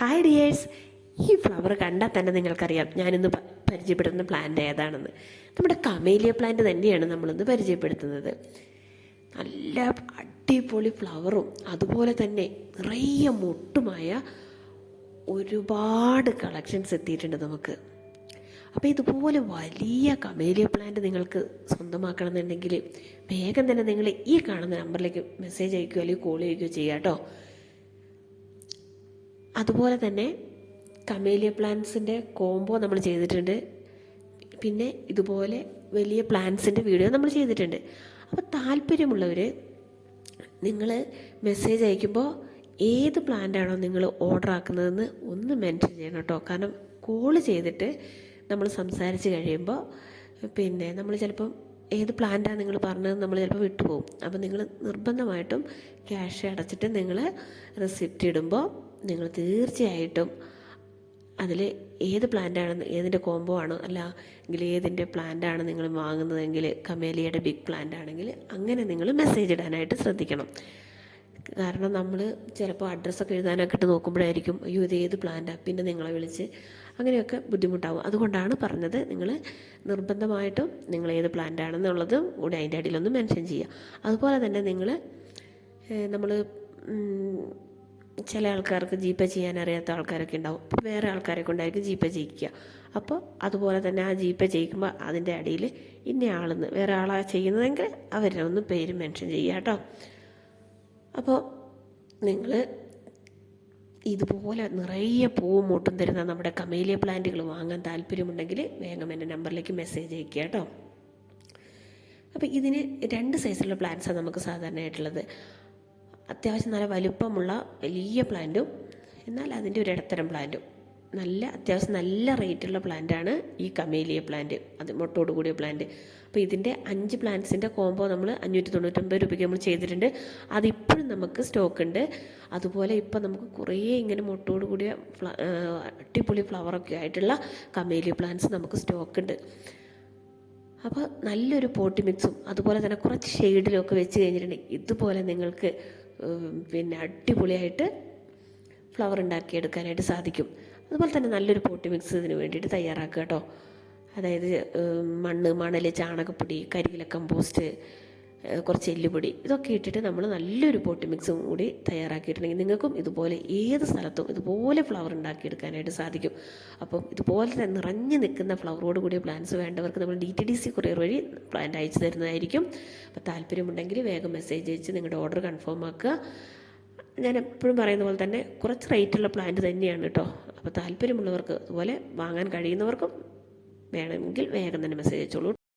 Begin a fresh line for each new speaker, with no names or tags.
Hi dears ഈ flower കണ്ടാൽ തന്നെ നിങ്ങൾക്കറിയാം. ഞാനിന്ന് പരിചയപ്പെടുത്തുന്ന പ്ലാന്റ് ഏതാണെന്ന്. നമ്മുടെ കമേലിയ പ്ലാന്റ് തന്നെയാണ് നമ്മളിന്ന് പരിചയപ്പെടുത്തുന്നത്. നല്ല അടിപൊളി ഫ്ലവറും അതുപോലെ തന്നെ നിറയെ മൊട്ടുമായ ഒരുപാട് കളക്ഷൻസ് എത്തിയിട്ടുണ്ട് നമുക്ക്. അപ്പോൾ ഇതുപോലെ വലിയ കമേലിയ പ്ലാന്റ് നിങ്ങൾക്ക് സ്വന്തമാക്കണമെന്നുണ്ടെങ്കിൽ വേഗം തന്നെ നിങ്ങൾ ഈ കാണുന്ന നമ്പറിലേക്ക് മെസ്സേജ് അയക്കുകയോ അല്ലെങ്കിൽ കോൾ ചെയ്യുകയോ ചെയ്യുക കേട്ടോ. അതുപോലെ തന്നെ കമേലിയ പ്ലാന്റ്സിന്റെ കോംബോ നമ്മൾ ചെയ്തിട്ടുണ്ട്. പിന്നെ ഇതുപോലെ വലിയ പ്ലാന്റ്സിന്റെ വീഡിയോ നമ്മൾ ചെയ്തിട്ടുണ്ട്. അപ്പോൾ താല്പര്യമുള്ളവർ നിങ്ങൾ മെസ്സേജ് അയക്കുമ്പോൾ ഏത് പ്ലാന്റാണോ നിങ്ങൾ ഓർഡർ ആക്കുന്നതെന്ന് ഒന്ന് മെൻഷൻ ചെയ്യണം കേട്ടോ. കാരണം കോൾ ചെയ്തിട്ട് നമ്മൾ സംസാരിച്ച് കഴിയുമ്പോൾ പിന്നെ നമ്മൾ ചിലപ്പം ഏത് പ്ലാന്റാണ് നിങ്ങൾ പറഞ്ഞത് നമ്മൾ ചിലപ്പോൾ വിട്ടുപോകും. അപ്പോൾ നിങ്ങൾ നിർബന്ധമായിട്ടും ക്യാഷ് അടച്ചിട്ട് നിങ്ങൾ റെസിപ്റ്റ് ഇടുമ്പോൾ നിങ്ങൾ തീർച്ചയായിട്ടും അതിൽ ഏത് പ്ലാന്റാണ് ഏതിന്റെ കോംബോ ആണ് അല്ല എങ്കിൽ ഏതിന്റെ പ്ലാന്റാണ് നിങ്ങൾ വാങ്ങുന്നതെങ്കിൽ കമേലിയുടെ ബിഗ് പ്ലാന്റ് ആണെങ്കിൽ അങ്ങനെ നിങ്ങൾ മെസ്സേജ് ഇടാനായിട്ട് ശ്രദ്ധിക്കണം. കാരണം നമ്മൾ ചിലപ്പോൾ അഡ്രസ്സൊക്കെ എഴുതാനൊക്കെ ഇട്ട് നോക്കുമ്പോഴായിരിക്കും അയ്യോ ഇത് ഏത് പ്ലാന്റാണ് പിന്നെ നിങ്ങളെ വിളിച്ച് അങ്ങനെയൊക്കെ ബുദ്ധിമുട്ടാവും. അതുകൊണ്ടാണ് പറഞ്ഞത് നിങ്ങൾ നിർബന്ധമായിട്ടും നിങ്ങൾ ഏത് പ്ലാന്റ് ആണെന്നുള്ളതും കൂടി അതിന്റെ അടിയിലൊന്ന് മെൻഷൻ ചെയ്യുക. അതുപോലെ തന്നെ നിങ്ങൾ നമ്മൾ ചില ആൾക്കാർക്ക് ജി പേ ചെയ്യാൻ അറിയാത്ത ആൾക്കാരൊക്കെ ഉണ്ടാവും. അപ്പോൾ വേറെ ആൾക്കാരെ കൊണ്ടായിരിക്കും ജി പേ ചെയ്യിക്കുക. അപ്പോൾ അതുപോലെ തന്നെ ആ ജി പേ ചെയ്യിക്കുമ്പോൾ അതിന്റെ അടിയിൽ ഇന്ന ആളെന്ന് വേറെ ആളാ ചെയ്യുന്നതെങ്കിൽ അവരുടെ ഒന്ന് പേര് മെൻഷൻ ചെയ്യുക കേട്ടോ. അപ്പോൾ നിങ്ങൾ ഇതുപോലെ നിറയെ പൂവും മൂട്ടും തരുന്ന നമ്മുടെ കമേലിയ പ്ലാന്റുകൾ വാങ്ങാൻ താല്പര്യമുണ്ടെങ്കിൽ വേഗം എന്റെ നമ്പറിലേക്ക് മെസ്സേജ് അയക്കുക കേട്ടോ. അപ്പോൾ ഇതിന് രണ്ട് സൈസുള്ള പ്ലാന്റ്സാണ് നമുക്ക് സാധാരണയായിട്ടുള്ളത്. അത്യാവശ്യം നല്ല വലുപ്പമുള്ള വലിയ പ്ലാന്റും എന്നാൽ അതിന്റെ ഒരു ഇടത്തരം പ്ലാന്റും. നല്ല അത്യാവശ്യം നല്ല റേറ്റുള്ള പ്ലാന്റാണ് ഈ കമേലിയ പ്ലാന്റ്. അത് മുട്ടോട് കൂടിയ പ്ലാന്റ്. അപ്പോൾ ഇതിന്റെ അഞ്ച് പ്ലാന്റ്സിന്റെ കോംബോ നമ്മൾ അഞ്ഞൂറ്റി തൊണ്ണൂറ്റൊമ്പത് രൂപയ്ക്ക് നമ്മൾ ചെയ്തിട്ടുണ്ട്. അതിപ്പോഴും നമുക്ക് സ്റ്റോക്ക് ഉണ്ട് അതുപോലെ ഇപ്പം നമുക്ക് കുറേ ഇങ്ങനെ മുട്ടോട് കൂടിയ അടിപൊളി ഫ്ലവറൊക്കെ ആയിട്ടുള്ള കമേലിയ പ്ലാന്റ്സ് നമുക്ക് സ്റ്റോക്ക് ഉണ്ട് അപ്പോൾ നല്ലൊരു പോട്ടി മിക്സും അതുപോലെ തന്നെ കുറച്ച് ഷെയ്ഡിലൊക്കെ വെച്ച് കഴിഞ്ഞിട്ടുണ്ടെങ്കിൽ ഇതുപോലെ നിങ്ങൾക്ക് പിന്നെ അടിപൊളിയായിട്ട് ഫ്ലവർ ഉണ്ടാക്കിയെടുക്കാനായിട്ട് സാധിക്കും. അതുപോലെ തന്നെ നല്ലൊരു പോട്ടി മിക്സ് ഇതിന് വേണ്ടിയിട്ട് തയ്യാറാക്കുക കേട്ടോ. അതായത് മണ്ണ് മണൽ ചാണകപ്പൊടി കരിയില കമ്പോസ്റ്റ് കുറച്ച് എല്ലുപൊടി ഇതൊക്കെ ഇട്ടിട്ട് നമ്മൾ നല്ലൊരു പോട്ടി മിക്സും കൂടി തയ്യാറാക്കിയിട്ടുണ്ടെങ്കിൽ നിങ്ങൾക്കും ഇതുപോലെ ഏത് സ്ഥലത്തും ഇതുപോലെ ഫ്ലവർ ഉണ്ടാക്കിയെടുക്കാനായിട്ട് സാധിക്കും. അപ്പം ഇതുപോലെ തന്നെ നിറഞ്ഞു നിൽക്കുന്ന ഫ്ലവറോട് കൂടിയ പ്ലാന്റ്സ് വേണ്ടവർക്ക് നമ്മൾ D T D C courier വഴി പ്ലാന്റ് അയച്ചു തരുന്നതായിരിക്കും. അപ്പോൾ താല്പര്യമുണ്ടെങ്കിൽ വേഗം മെസ്സേജ് അയച്ച് നിങ്ങളുടെ ഓർഡർ കൺഫേം ആക്കുക. ഞാൻ എപ്പോഴും പറയുന്ന പോലെ തന്നെ കുറച്ച് റേറ്റുള്ള പ്ലാന്റ് തന്നെയാണ് കേട്ടോ. അപ്പോൾ താല്പര്യമുള്ളവർക്ക് അതുപോലെ വാങ്ങാൻ കഴിയുന്നവർക്കും വേണമെങ്കിൽ വേഗം തന്നെ മെസ്സേജ് അയച്ചോളൂ.